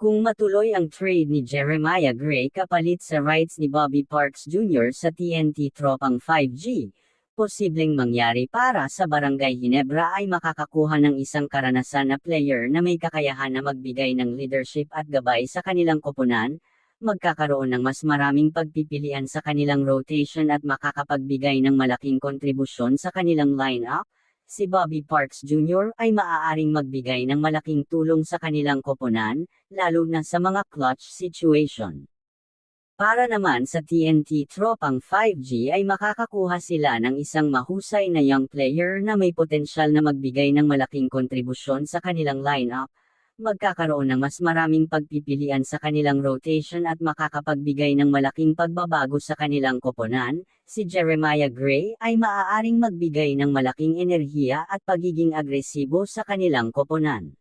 Kung matuloy ang trade ni Jeremiah Gray kapalit sa rights ni Bobby Parks Jr. sa TNT Tropang 5G, posibleng mangyari para sa Barangay Ginebra ay makakakuha ng isang karanasan na player na may kakayahan na magbigay ng leadership at gabay sa kanilang koponan, magkakaroon ng mas maraming pagpipilian sa kanilang rotation at makakapagbigay ng malaking kontribusyon sa kanilang lineup, si Bobby Parks Jr. ay maaaring magbigay ng malaking tulong sa kanilang koponan, lalo na sa mga clutch situation. Para naman sa TNT Tropang 5G ay makakakuha sila ng isang mahusay na young player na may potensyal na magbigay ng malaking kontribusyon sa kanilang lineup, magkakaroon ng mas maraming pagpipilian sa kanilang rotation at makakapagbigay ng malaking pagbabago sa kanilang koponan, si Jeremiah Gray ay maaaring magbigay ng malaking enerhiya at pagiging agresibo sa kanilang koponan.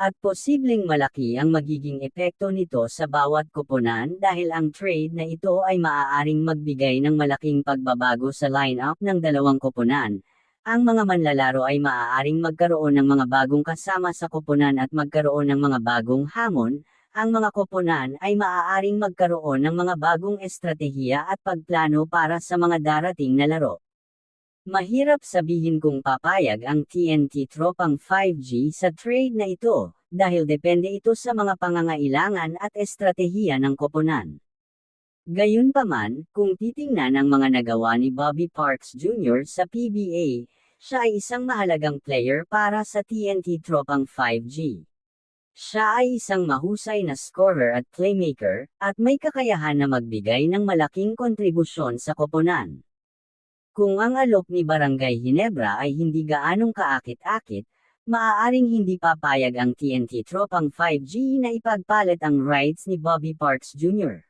At posibleng malaki ang magiging epekto nito sa bawat koponan dahil ang trade na ito ay maaaring magbigay ng malaking pagbabago sa lineup ng dalawang koponan. Ang mga manlalaro ay maaaring magkaroon ng mga bagong kasama sa koponan at magkaroon ng mga bagong hamon, ang mga koponan ay maaaring magkaroon ng mga bagong estratehiya at pagplano para sa mga darating na laro. Mahirap sabihin kung papayag ang TNT Tropang 5G sa trade na ito, dahil depende ito sa mga pangangailangan at estratehiya ng koponan. Gayunpaman, kung titingnan ang mga nagawa ni Bobby Parks Jr. sa PBA, siya ay isang mahalagang player para sa TNT Tropang 5G. Siya ay isang mahusay na scorer at playmaker, at may kakayahan na magbigay ng malaking kontribusyon sa koponan. Kung ang alok ni Barangay Ginebra ay hindi gaanong kaakit-akit, maaaring hindi papayag ang TNT Tropang 5G na ipagpalit ang rights ni Bobby Parks Jr.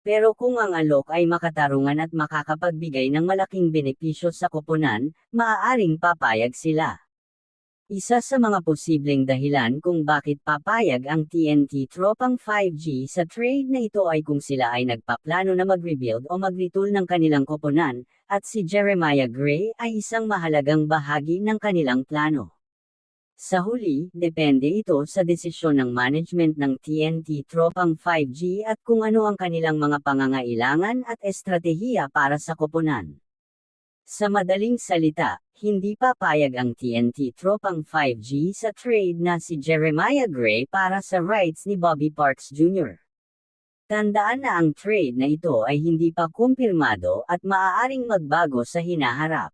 Pero kung ang alok ay makatarungan at makakapagbigay ng malaking benepisyo sa koponan, maaaring papayag sila. Isa sa mga posibleng dahilan kung bakit papayag ang TNT Tropang 5G sa trade na ito ay kung sila ay nagpaplano na mag-rebuild o mag-retool ng kanilang koponan, at si Jeremiah Gray ay isang mahalagang bahagi ng kanilang plano. Sa huli, depende ito sa desisyon ng management ng TNT Tropang 5G at kung ano ang kanilang mga pangangailangan at estratehiya para sa koponan. Sa madaling salita, hindi papayag ang TNT Tropang 5G sa trade na si Jeremiah Gray para sa rights ni Bobby Parks Jr. Tandaan na ang trade na ito ay hindi pa kumpirmado at maaaring magbago sa hinaharap.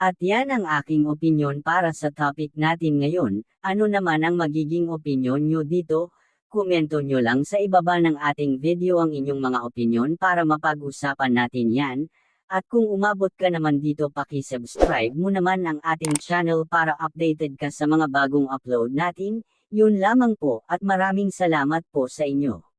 At yan ang aking opinyon para sa topic natin ngayon, ano naman ang magiging opinyon nyo dito? Komento nyo lang sa ibaba ng ating video ang inyong mga opinyon para mapag-usapan natin yan. At kung umabot ka naman dito paki-subscribe mo naman ang ating channel para updated ka sa mga bagong upload natin, yun lamang po at maraming salamat po sa inyo.